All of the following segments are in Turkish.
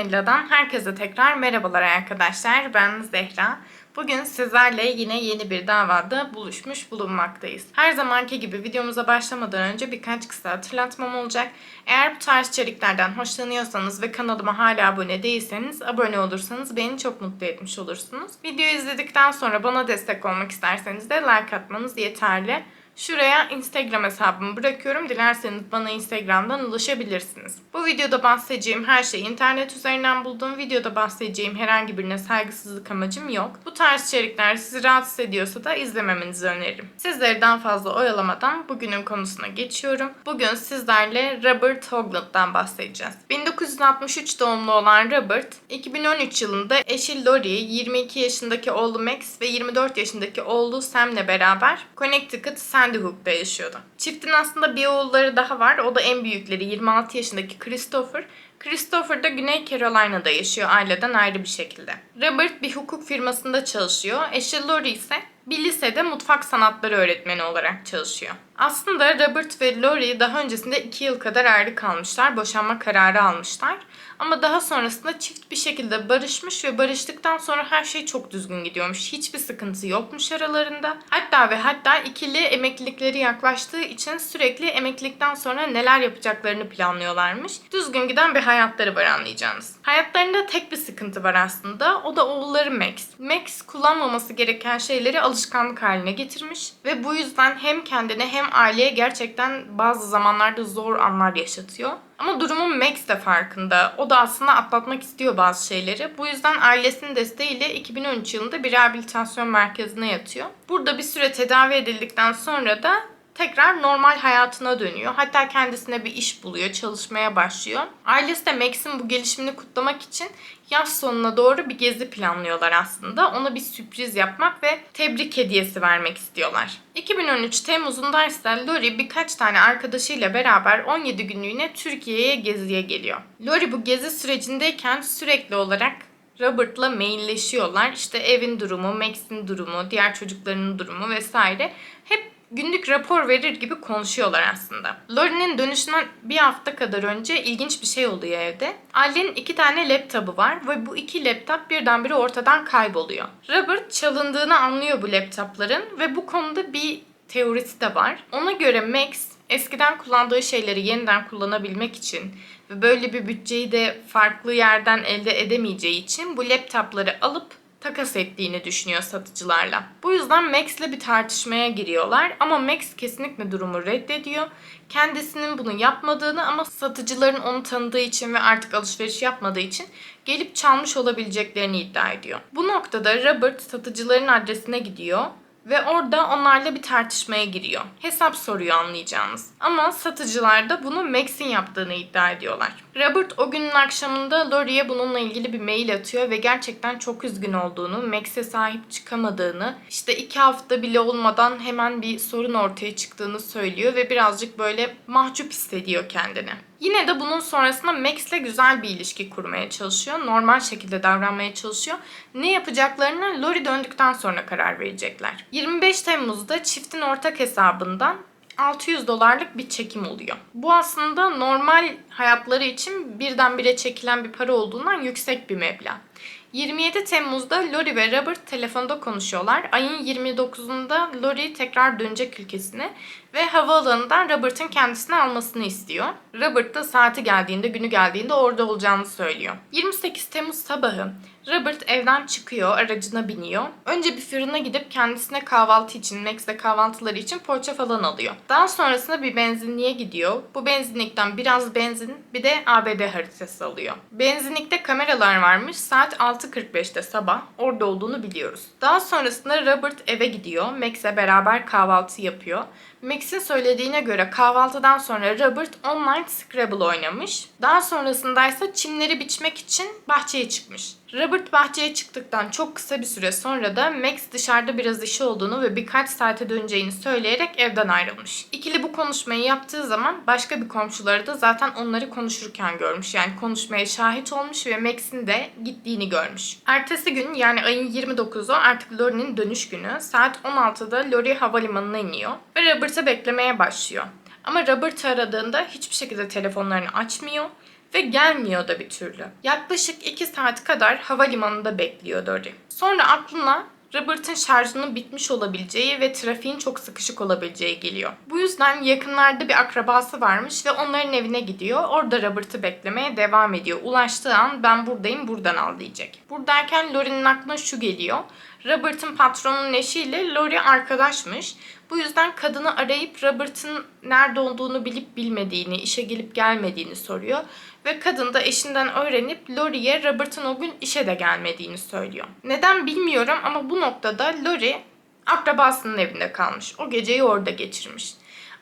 Nella'dan herkese tekrar merhabalar arkadaşlar. Ben Zehra. Bugün sizlerle yine yeni bir davada buluşmuş bulunmaktayız. Her zamanki gibi videomuza başlamadan önce birkaç kısa hatırlatmam olacak. Eğer bu tarz içeriklerden hoşlanıyorsanız ve kanalıma hala abone değilseniz abone olursanız beni çok mutlu etmiş olursunuz. Videoyu izledikten sonra bana destek olmak isterseniz de like atmanız yeterli. Şuraya Instagram hesabımı bırakıyorum. Dilerseniz bana Instagram'dan ulaşabilirsiniz. Bu videoda bahsedeceğim her şeyi internet üzerinden bulduğum videoda bahsedeceğim herhangi birine saygısızlık amacım yok. Bu tarz içerikler sizi rahatsız ediyorsa da izlememenizi öneririm. Sizleri daha fazla oyalamadan bugünün konusuna geçiyorum. Bugün sizlerle Robert Hoagland'dan bahsedeceğiz. 1963 doğumlu olan Robert, 2013 yılında eşi Lori, 22 yaşındaki oğlu Max ve 24 yaşındaki oğlu Sam'le beraber Connecticut Sandy Hook'ta yaşıyordu. Çiftin aslında bir oğulları daha var. O da en büyükleri 26 yaşındaki Christopher. Christopher da Güney Carolina'da yaşıyor aileden ayrı bir şekilde. Robert bir hukuk firmasında çalışıyor. Eşi Lori ise bir lisede mutfak sanatları öğretmeni olarak çalışıyor. Aslında Robert ve Lori daha öncesinde 2 yıl kadar ayrı kalmışlar. Boşanma kararı almışlar. Ama daha sonrasında çift bir şekilde barışmış ve barıştıktan sonra her şey çok düzgün gidiyormuş. Hiçbir sıkıntı yokmuş aralarında. Hatta ve hatta ikili emeklilikleri yaklaştığı için sürekli emeklilikten sonra neler yapacaklarını planlıyorlarmış. Düzgün giden bir hayatları var anlayacağınız. Hayatlarında tek bir sıkıntı var aslında. O da oğulları Max. Max kullanmaması gereken şeyleri alışkanlık haline getirmiş ve bu yüzden hem kendine hem aileye gerçekten bazı zamanlarda zor anlar yaşatıyor. Ama durumun Max de farkında. O da aslında atlatmak istiyor bazı şeyleri. Bu yüzden ailesinin desteğiyle 2013 yılında bir rehabilitasyon merkezine yatıyor. Burada bir süre tedavi edildikten sonra da tekrar normal hayatına dönüyor. Hatta kendisine bir iş buluyor, çalışmaya başlıyor. Ailesi de Max'in bu gelişimini kutlamak için yaz sonuna doğru bir gezi planlıyorlar aslında. Ona bir sürpriz yapmak ve tebrik hediyesi vermek istiyorlar. 2013 Temmuz'unda ise Lori birkaç tane arkadaşıyla beraber 17 günlüğüne Türkiye'ye geziye geliyor. Lori bu gezi sürecindeyken sürekli olarak Robert'la mailleşiyorlar. İşte evin durumu, Max'in durumu, diğer çocuklarının durumu vesaire. Hep günlük rapor verir gibi konuşuyorlar aslında. Lori'nin dönüşünden bir hafta kadar önce ilginç bir şey oluyor evde. Ali'nin iki tane laptopu var ve bu iki laptop birdenbire ortadan kayboluyor. Robert çalındığını anlıyor bu laptopların ve bu konuda bir teorisi de var. Ona göre Max eskiden kullandığı şeyleri yeniden kullanabilmek için ve böyle bir bütçeyi de farklı yerden elde edemeyeceği için bu laptopları alıp takas ettiğini düşünüyor satıcılarla. Bu yüzden Max'le bir tartışmaya giriyorlar ama Max kesinlikle durumu reddediyor. Kendisinin bunu yapmadığını ama satıcıların onu tanıdığı için ve artık alışveriş yapmadığı için gelip çalmış olabileceklerini iddia ediyor. Bu noktada Robert satıcıların adresine gidiyor ve orada onlarla bir tartışmaya giriyor. Hesap soruyor anlayacağınız. Ama satıcılar da bunu Max'in yaptığını iddia ediyorlar. Robert o günün akşamında Lori'ye bununla ilgili bir mail atıyor ve gerçekten çok üzgün olduğunu, Max'e sahip çıkamadığını, işte iki hafta bile olmadan hemen bir sorun ortaya çıktığını söylüyor ve birazcık böyle mahcup hissediyor kendini. Yine de bunun sonrasında Max'le güzel bir ilişki kurmaya çalışıyor. Normal şekilde davranmaya çalışıyor. Ne yapacaklarını Lori döndükten sonra karar verecekler. 25 Temmuz'da çiftin ortak hesabından 600 dolarlık bir çekim oluyor. Bu aslında normal hayatları için birdenbire çekilen bir para olduğundan yüksek bir meblağ. 27 Temmuz'da Lori ve Robert telefonda konuşuyorlar. Ayın 29'unda Lori tekrar dönecek ülkesine ve havaalanından Robert'ın kendisini almasını istiyor. Robert da saati geldiğinde, günü geldiğinde orada olacağını söylüyor. 28 Temmuz sabahı Robert evden çıkıyor, aracına biniyor. Önce bir fırına gidip kendisine kahvaltı için, Max'e kahvaltıları için poğaça falan alıyor. Daha sonrasında bir benzinliğe gidiyor. Bu benzinlikten biraz benzin, bir de ABD haritası alıyor. Benzinlikte kameralar varmış. Saat 6.45'te sabah orada olduğunu biliyoruz. Daha sonrasında Robert eve gidiyor. Max'e beraber kahvaltı yapıyor. Max'in söylediğine göre kahvaltıdan sonra Robert online Scrabble oynamış. Daha sonrasında ise çimleri biçmek için bahçeye çıkmış. Robert bahçeye çıktıktan çok kısa bir süre sonra da Max dışarıda biraz işi olduğunu ve birkaç saate döneceğini söyleyerek evden ayrılmış. İkili bu konuşmayı yaptığı zaman başka bir komşuları da zaten onları konuşurken görmüş. Yani konuşmaya şahit olmuş ve Max'in de gittiğini görmüş. Ertesi gün yani ayın 29'u artık Lori'nin dönüş günü. Saat 16'da Lori havalimanına iniyor ve Robert'ı beklemeye başlıyor. Ama Robert aradığında hiçbir şekilde telefonlarını açmıyor ve gelmiyor da bir türlü. Yaklaşık 2 saat kadar havalimanında bekliyor Dory. Sonra aklına Robert'ın şarjının bitmiş olabileceği ve trafiğin çok sıkışık olabileceği geliyor. Bu yüzden yakınlarda bir akrabası varmış ve onların evine gidiyor. Orada Robert'ı beklemeye devam ediyor. Ulaştığı an ben buradayım buradan al diyecek. Buradayken Lori'nin aklına şu geliyor. Robert'ın patronunun eşiyle Lori arkadaşmış. Bu yüzden kadını arayıp Robert'ın nerede olduğunu bilip bilmediğini, işe gelip gelmediğini soruyor. Ve kadın da eşinden öğrenip Lori'ye Robert'ın o gün işe de gelmediğini söylüyor. Neden bilmiyorum ama bu noktada Lori akrabasının evinde kalmış. O geceyi orada geçirmiş.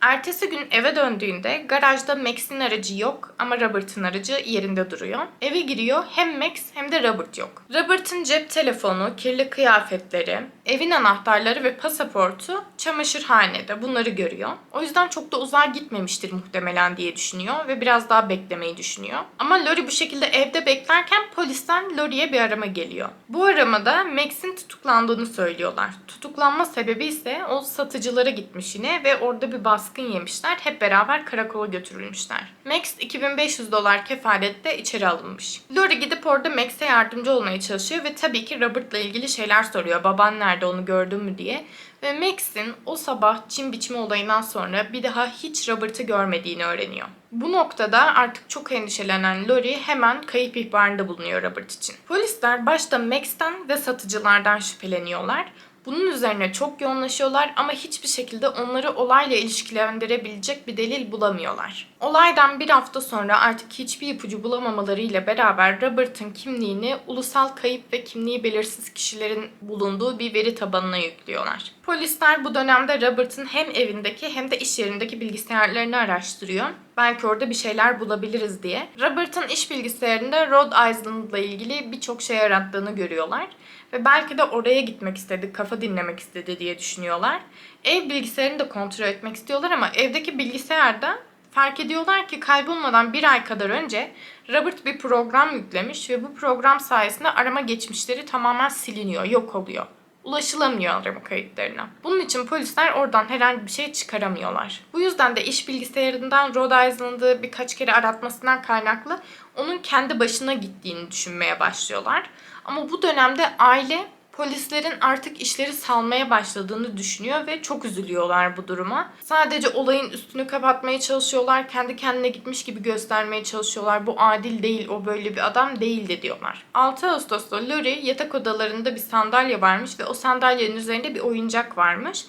Ertesi gün eve döndüğünde garajda Max'in aracı yok ama Robert'ın aracı yerinde duruyor. Eve giriyor hem Max hem de Robert yok. Robert'ın cep telefonu, kirli kıyafetleri, evin anahtarları ve pasaportu çamaşırhanede bunları görüyor. O yüzden çok da uzağa gitmemiştir muhtemelen diye düşünüyor ve biraz daha beklemeyi düşünüyor. Ama Lori bu şekilde evde beklerken polisten Lori'ye bir arama geliyor. Bu aramada Max'in tutuklandığını söylüyorlar. Tutuklanma sebebi ise o satıcılara gitmiş yine ve orada bir baskın yemişler. Hep beraber karakola götürülmüşler. Max 2500 dolar kefalette içeri alınmış. Lori gidip orada Max'e yardımcı olmaya çalışıyor ve tabii ki Robert'la ilgili şeyler soruyor. Baban nerede onu gördün mü diye. Ve Max'in o sabah çim biçme olayından sonra bir daha hiç Robert'ı görmediğini öğreniyor. Bu noktada artık çok endişelenen Lori hemen kayıp ihbarında bulunuyor Robert için. Polisler başta Max'ten ve satıcılardan şüpheleniyorlar. Bunun üzerine çok yoğunlaşıyorlar ama hiçbir şekilde onları olayla ilişkilendirebilecek bir delil bulamıyorlar. Olaydan bir hafta sonra artık hiçbir ipucu bulamamalarıyla beraber Robert'ın kimliğini ulusal kayıp ve kimliği belirsiz kişilerin bulunduğu bir veri tabanına yüklüyorlar. Polisler bu dönemde Robert'ın hem evindeki hem de iş yerindeki bilgisayarlarını araştırıyor. Belki orada bir şeyler bulabiliriz diye. Robert'ın iş bilgisayarında Rhode Island'la ilgili birçok şey arattığını görüyorlar. Ve belki de oraya gitmek istedi, kafa dinlemek istedi diye düşünüyorlar. Ev bilgisayarını da kontrol etmek istiyorlar ama evdeki bilgisayarda fark ediyorlar ki kaybolmadan bir ay kadar önce Robert bir program yüklemiş ve bu program sayesinde arama geçmişleri tamamen siliniyor, yok oluyor. Ulaşılamıyor arama kayıtlarına. Bunun için polisler oradan herhangi bir şey çıkaramıyorlar. Bu yüzden de iş bilgisayarından Rhode Island'ı birkaç kere aratmasından kaynaklı onun kendi başına gittiğini düşünmeye başlıyorlar. Ama bu dönemde aile polislerin artık işleri salmaya başladığını düşünüyor ve çok üzülüyorlar bu duruma. Sadece olayın üstünü kapatmaya çalışıyorlar, kendi kendine gitmiş gibi göstermeye çalışıyorlar. Bu adil değil, o böyle bir adam değildi diyorlar. 6 Ağustos'ta Lori yatak odalarında bir sandalye varmış ve o sandalyenin üzerinde bir oyuncak varmış.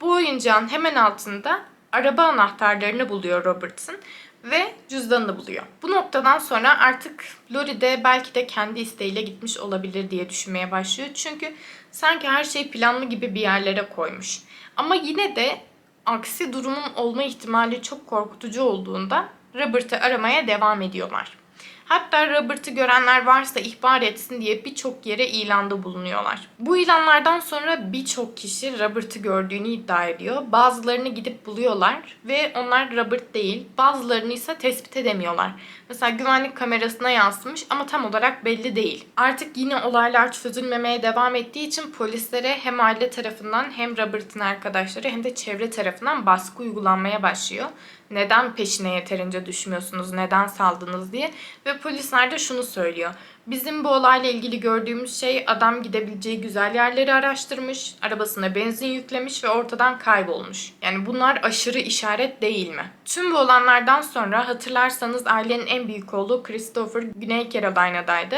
Bu oyuncağın hemen altında araba anahtarlarını buluyor Robertson ve cüzdanını buluyor. Bu noktadan sonra artık Lori de belki de kendi isteğiyle gitmiş olabilir diye düşünmeye başlıyor. Çünkü sanki her şey planlı gibi bir yerlere koymuş. Ama yine de aksi durumun olma ihtimali çok korkutucu olduğunda Robert'ı aramaya devam ediyorlar. Hatta Robert'ı görenler varsa ihbar etsin diye birçok yere ilanda bulunuyorlar. Bu ilanlardan sonra birçok kişi Robert'ı gördüğünü iddia ediyor. Bazılarını gidip buluyorlar ve onlar Robert değil. Bazılarını ise tespit edemiyorlar. Mesela güvenlik kamerasına yansımış ama tam olarak belli değil. Artık yine olaylar çözülmemeye devam ettiği için polislere hem aile tarafından hem Robert'ın arkadaşları hem de çevre tarafından baskı uygulanmaya başlıyor neden peşine yeterince düşmüyorsunuz, neden saldınız diye. Ve polisler de şunu söylüyor. Bizim bu olayla ilgili gördüğümüz şey adam gidebileceği güzel yerleri araştırmış, arabasına benzin yüklemiş ve ortadan kaybolmuş. Yani bunlar aşırı işaret değil mi? Tüm bu olanlardan sonra hatırlarsanız ailenin en büyük oğlu Christopher Güney Carolina'daydı.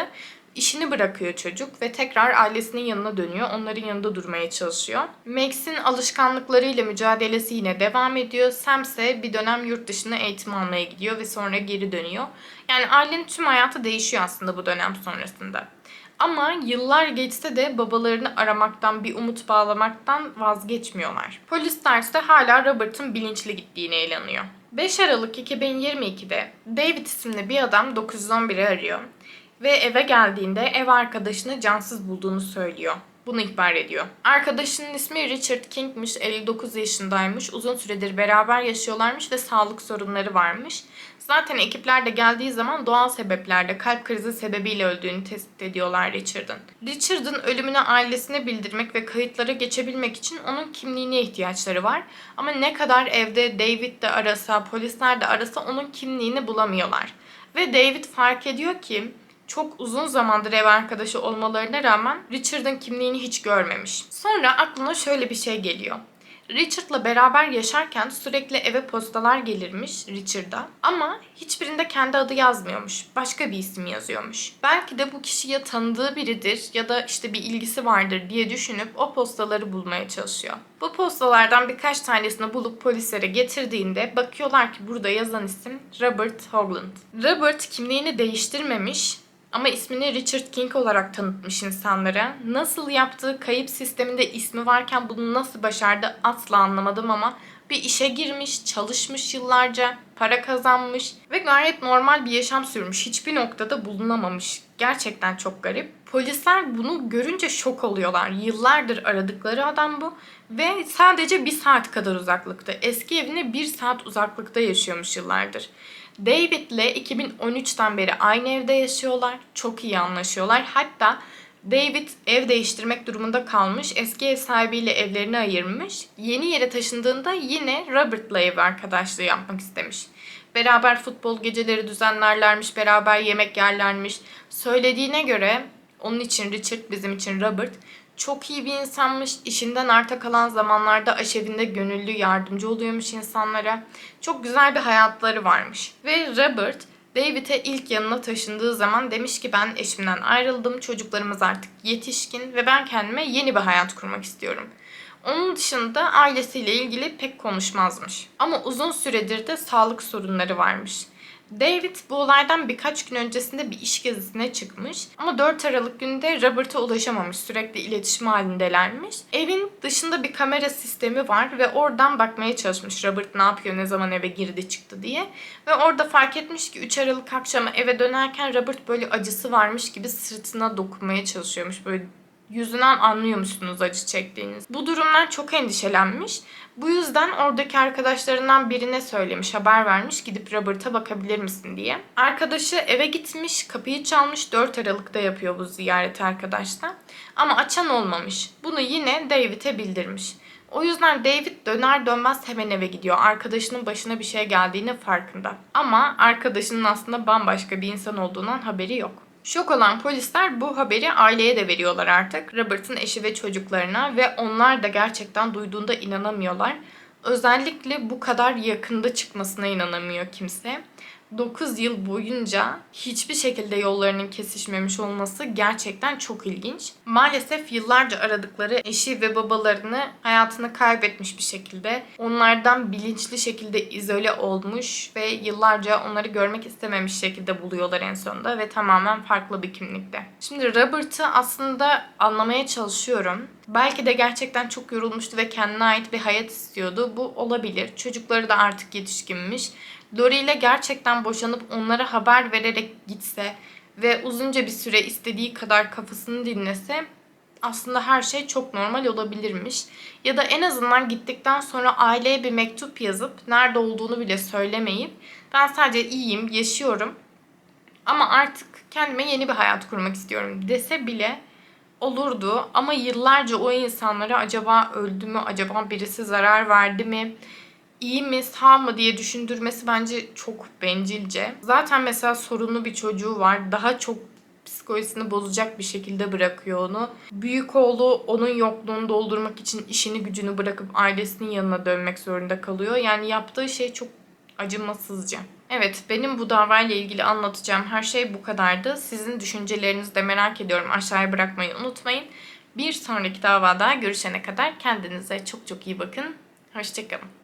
İşini bırakıyor çocuk ve tekrar ailesinin yanına dönüyor. Onların yanında durmaya çalışıyor. Max'in alışkanlıklarıyla mücadelesi yine devam ediyor. Sam ise bir dönem yurt dışına eğitim almaya gidiyor ve sonra geri dönüyor. Yani ailenin tüm hayatı değişiyor aslında bu dönem sonrasında. Ama yıllar geçse de babalarını aramaktan, bir umut bağlamaktan vazgeçmiyorlar. Polisler ise hala Robert'ın bilinçli gittiğine inanıyor. 5 Aralık 2022'de David isimli bir adam 911'i arıyor ve eve geldiğinde ev arkadaşını cansız bulduğunu söylüyor. Bunu ihbar ediyor. Arkadaşının ismi Richard King'miş, 59 yaşındaymış. Uzun süredir beraber yaşıyorlarmış ve sağlık sorunları varmış. Zaten ekipler de geldiği zaman doğal sebeplerde kalp krizi sebebiyle öldüğünü tespit ediyorlar Richard'ın. Richard'ın ölümünü ailesine bildirmek ve kayıtlara geçebilmek için onun kimliğine ihtiyaçları var. Ama ne kadar evde David de arasa, polisler de arasa onun kimliğini bulamıyorlar. Ve David fark ediyor ki çok uzun zamandır ev arkadaşı olmalarına rağmen Richard'ın kimliğini hiç görmemiş. Sonra aklına şöyle bir şey geliyor. Richard'la beraber yaşarken sürekli eve postalar gelirmiş Richard'a ama hiçbirinde kendi adı yazmıyormuş. Başka bir isim yazıyormuş. Belki de bu kişi ya tanıdığı biridir ya da işte bir ilgisi vardır diye düşünüp o postaları bulmaya çalışıyor. Bu postalardan birkaç tanesini bulup polislere getirdiğinde bakıyorlar ki burada yazan isim Robert Hoagland. Robert kimliğini değiştirmemiş ama ismini Richard King olarak tanıtmış insanlara. Nasıl yaptığı kayıp sisteminde ismi varken bunu nasıl başardı asla anlamadım ama bir işe girmiş, çalışmış yıllarca, para kazanmış ve gayet normal bir yaşam sürmüş. Hiçbir noktada bulunamamış. Gerçekten çok garip. Polisler bunu görünce şok oluyorlar. Yıllardır aradıkları adam bu ve sadece bir saat kadar uzaklıkta. Eski evine bir saat uzaklıkta yaşıyormuş yıllardır. David'le 2013'ten beri aynı evde yaşıyorlar. Çok iyi anlaşıyorlar. Hatta David ev değiştirmek durumunda kalmış. Eski ev sahibiyle evlerini ayırmış. Yeni yere taşındığında yine Robert'la ev arkadaşlığı yapmak istemiş. Beraber futbol geceleri düzenlerlermiş, beraber yemek yerlermiş. Söylediğine göre onun için Richard, bizim için Robert çok iyi bir insanmış. İşinden arta kalan zamanlarda aşevinde gönüllü yardımcı oluyormuş insanlara. Çok güzel bir hayatları varmış. Ve Robert David'e ilk yanına taşındığı zaman demiş ki ben eşimden ayrıldım. Çocuklarımız artık yetişkin ve ben kendime yeni bir hayat kurmak istiyorum. Onun dışında ailesiyle ilgili pek konuşmazmış. Ama uzun süredir de sağlık sorunları varmış. David bu olaydan birkaç gün öncesinde bir iş gezisine çıkmış. Ama 4 Aralık günde Robert'a ulaşamamış. Sürekli iletişim halindelermiş. Evin dışında bir kamera sistemi var ve oradan bakmaya çalışmış. Robert ne yapıyor, ne zaman eve girdi çıktı diye. Ve orada fark etmiş ki 3 Aralık akşamı eve dönerken Robert böyle acısı varmış gibi sırtına dokunmaya çalışıyormuş. Böyle yüzünden anlıyormuşsunuz acı çektiğiniz. Bu durumdan çok endişelenmiş. Bu yüzden oradaki arkadaşlarından birine söylemiş, haber vermiş gidip Robert'a bakabilir misin diye. Arkadaşı eve gitmiş, kapıyı çalmış. 4 Aralık'ta yapıyor bu ziyareti arkadaşlar. Ama açan olmamış. Bunu yine David'e bildirmiş. O yüzden David döner dönmez hemen eve gidiyor. Arkadaşının başına bir şey geldiğini farkında. Ama arkadaşının aslında bambaşka bir insan olduğundan haberi yok. Şok olan polisler bu haberi aileye de veriyorlar artık. Robert'ın eşi ve çocuklarına ve onlar da gerçekten duyduğunda inanamıyorlar. Özellikle bu kadar yakında çıkmasına inanamıyor kimse. 9 yıl boyunca hiçbir şekilde yollarının kesişmemiş olması gerçekten çok ilginç. Maalesef yıllarca aradıkları eşi ve babalarını hayatını kaybetmiş bir şekilde onlardan bilinçli şekilde izole olmuş ve yıllarca onları görmek istememiş şekilde buluyorlar en sonunda ve tamamen farklı bir kimlikte. Şimdi Robert'ı aslında anlamaya çalışıyorum. Belki de gerçekten çok yorulmuştu ve kendine ait bir hayat istiyordu. Bu olabilir. Çocukları da artık yetişkinmiş. Lori ile gerçekten boşanıp onlara haber vererek gitse ve uzunca bir süre istediği kadar kafasını dinlese aslında her şey çok normal olabilirmiş. Ya da en azından gittikten sonra aileye bir mektup yazıp nerede olduğunu bile söylemeyip ben sadece iyiyim, yaşıyorum ama artık kendime yeni bir hayat kurmak istiyorum dese bile olurdu. Ama yıllarca o insanlara acaba öldü mü, acaba birisi zarar verdi mi, iyi mi sağ mı diye düşündürmesi bence çok bencilce. Zaten mesela sorunlu bir çocuğu var. Daha çok psikolojisini bozacak bir şekilde bırakıyor onu. Büyük oğlu onun yokluğunu doldurmak için işini gücünü bırakıp ailesinin yanına dönmek zorunda kalıyor. Yani yaptığı şey çok acımasızca. Evet, benim bu davayla ilgili anlatacağım her şey bu kadardı. Sizin düşüncelerinizi de merak ediyorum. Aşağıya bırakmayı unutmayın. Bir sonraki davada görüşene kadar kendinize çok çok iyi bakın. Hoşçakalın.